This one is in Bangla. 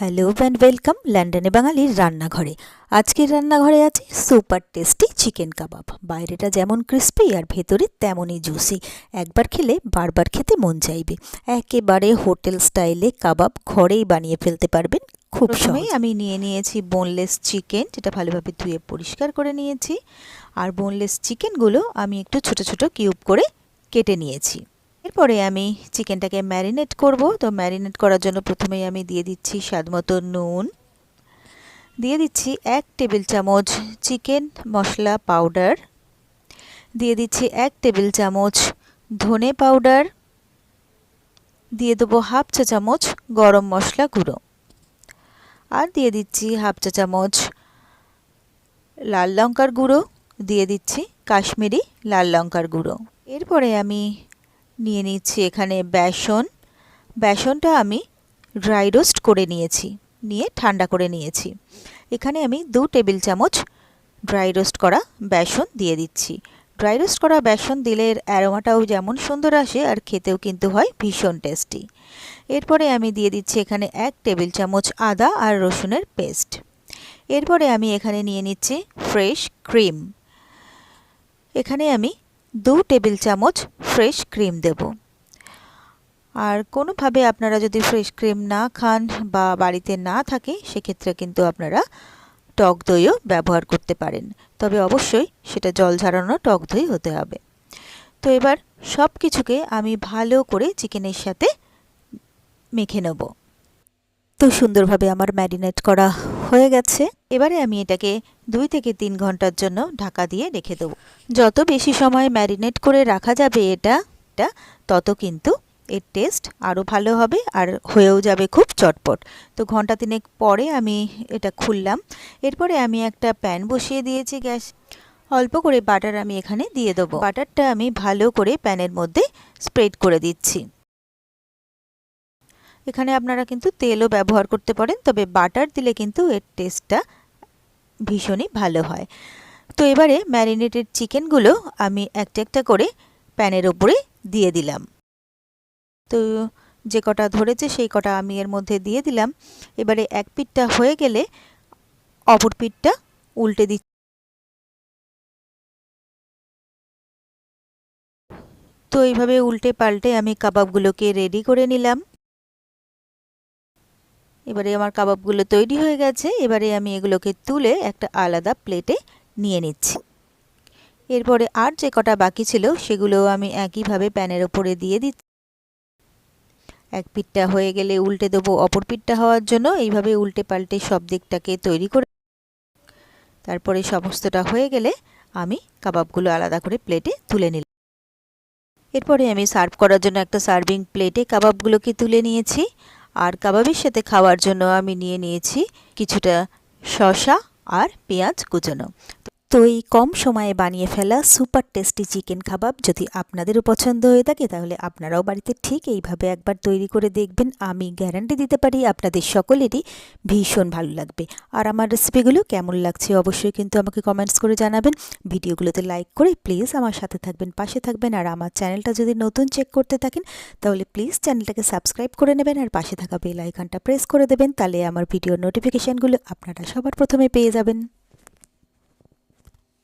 হ্যালো অ্যান্ড ওয়েলকাম লন্ডনে বাঙালির রান্নাঘরে আজকের রান্নাঘরে আছে সুপার টেস্টি চিকেন কাবাব বাইরেটা যেমন ক্রিস্পি আর ভেতরে তেমনই জুসি একবার খেলে বারবার খেতে মন চাইবে একেবারে হোটেল স্টাইলে কাবাব ঘরেই বানিয়ে ফেলতে পারবেন খুব সময় আমি নিয়ে নিয়েছি বোনলেস চিকেন যেটা ভালোভাবে ধুয়ে পরিষ্কার করে নিয়েছি। আর বোনলেস চিকেনগুলো আমি একটু ছোট ছোট কিউব করে কেটে নিয়েছি। এরপরে আমি চিকেনটাকে ম্যারিনেট করব। তো ম্যারিনেট করার জন্য প্রথমেই আমি দিয়ে দিচ্ছি স্বাদ মতো নুন। দিয়ে দিচ্ছি এক টেবিল চামচ চিকেন মশলা পাউডার। দিয়ে দিচ্ছি এক টেবিল চামচ ধনে পাউডার। দিয়ে দেবো হাফ চা চামচ গরম মশলা গুঁড়ো। আর দিয়ে দিচ্ছি হাফ চা চামচ লাল লঙ্কার গুঁড়ো। দিয়ে দিচ্ছি কাশ্মীরি লাল লঙ্কার গুঁড়ো। এরপরে আমি নিয়ে নিচ্ছি এখানে বেসন। বেসনটা আমি ড্রাই রোস্ট করে নিয়েছি, নিয়ে ঠান্ডা করে নিয়েছি। এখানে আমি দু টেবিল চামচ ড্রাই রোস্ট করা বেসন দিয়ে দিচ্ছি। ড্রাই রোস্ট করা বেসন দিলে এর অ্যারোমাটাও যেমন সুন্দর আসে আর খেতেও কিন্তু হয় ভীষণ টেস্টি এরপরে আমি দিয়ে দিচ্ছি এখানে এক টেবিল চামচ আদা আর রসুনের পেস্ট এরপরে আমি এখানে নিয়ে নিচ্ছি ফ্রেশ ক্রিম এখানে আমি দু টেবিল চামচ ফ্রেশ ক্রিম দেব। আর কোনোভাবে আপনারা যদি ফ্রেশ ক্রিম না খান বা বাড়িতে না থাকে, সেক্ষেত্রে কিন্তু আপনারা টক দইও ব্যবহার করতে পারেন। তবে অবশ্যই সেটা জল ঝরানো টক দই হতে হবে। তো এবার সব কিছুকে আমি ভালো করে চিকেনের সাথে মেখে নেব। তো সুন্দরভাবে আমার ম্যারিনেট করা হয়ে গেছে। এবারে আমি এটাকে দুই থেকে তিন ঘণ্টার জন্য ঢাকা দিয়ে রেখে দেবো। যত বেশি সময় ম্যারিনেট করে রাখা যাবে এটা তত কিন্তু এর টেস্ট আরও ভালো হবে আর হয়েও যাবে খুব চটপট। তো ঘণ্টা তিনেক পরে আমি এটা খুললাম। এরপরে আমি একটা প্যান বসিয়ে দিয়েছি গ্যাস। অল্প করে বাটার আমি এখানে দিয়ে দেবো। বাটারটা আমি ভালো করে প্যানের মধ্যে স্প্রেড করে দিচ্ছি। এখানে আপনারা কিন্তু তেলও ব্যবহার করতে পারেন, তবে বাটার দিলে কিন্তু এর টেস্টটা ভীষণই ভালো হয়। তো এবারে ম্যারিনেটেড চিকেনগুলো আমি একটা একটা করে প্যানের ওপরে দিয়ে দিলাম। তো যে কটা ধরেছে সেই কটা আমি এর মধ্যে দিয়ে দিলাম। এবারে এক পিঠটা হয়ে গেলে অপর পিঠটা উল্টে দিচ্ছি। তো এইভাবে উল্টে পাল্টে আমি কাবাবগুলোকে রেডি করে নিলাম। এবারে আমার কাবাবগুলো তৈরি হয়ে গেছে। এবারে আমি এগুলোকে তুলে একটা আলাদা প্লেটে নিয়ে নিচ্ছি। এরপরে আর যে কটা বাকি ছিল সেগুলো আমি একইভাবে প্যানের ওপরে দিয়ে দিচ্ছি। এক পিঠটা হয়ে গেলে উল্টে দেবো অপর পিঠটা হওয়ার জন্য। এইভাবে উল্টে পাল্টে সব দিকটাকে তৈরি করে তারপরে সমস্তটা হয়ে গেলে আমি কাবাবগুলো আলাদা করে প্লেটে তুলে নিলাম। এরপরে আমি সার্ভ করার জন্য একটা সার্ভিং প্লেটে কাবাবগুলোকে তুলে নিয়েছি। আর কাবাবের সাথে খাওয়ার জন্য আমি নিয়ে নিয়েছি কিছুটা শসা আর পেঁয়াজ কুচানো। তো এই কম সময়ে বানিয়ে ফেলা সুপার টেস্টি চিকেন কাবাব যদি আপনাদেরও পছন্দ হয়ে থাকে, তাহলে আপনারাও বাড়িতে ঠিক এইভাবে একবার তৈরি করে দেখবেন। আমি গ্যারান্টি দিতে পারি আপনাদের সকলেরই ভীষণ ভালো লাগবে। আর আমার রেসিপিগুলো কেমন লাগছে অবশ্যই কিন্তু আমাকে কমেন্টস করে জানাবেন। ভিডিওগুলোতে লাইক করে প্লিজ আমার সাথে থাকবেন, পাশে থাকবেন। আর আমার চ্যানেলটা যদি নতুন চেক করতে থাকেন, তাহলে প্লিজ চ্যানেলটাকে সাবস্ক্রাইব করে নেবেন আর পাশে থাকা বেল আইকনটা প্রেস করে দেবেন, তাহলে আমার ভিডিওর নোটিফিকেশানগুলো আপনারা সবার প্রথমে পেয়ে যাবেন।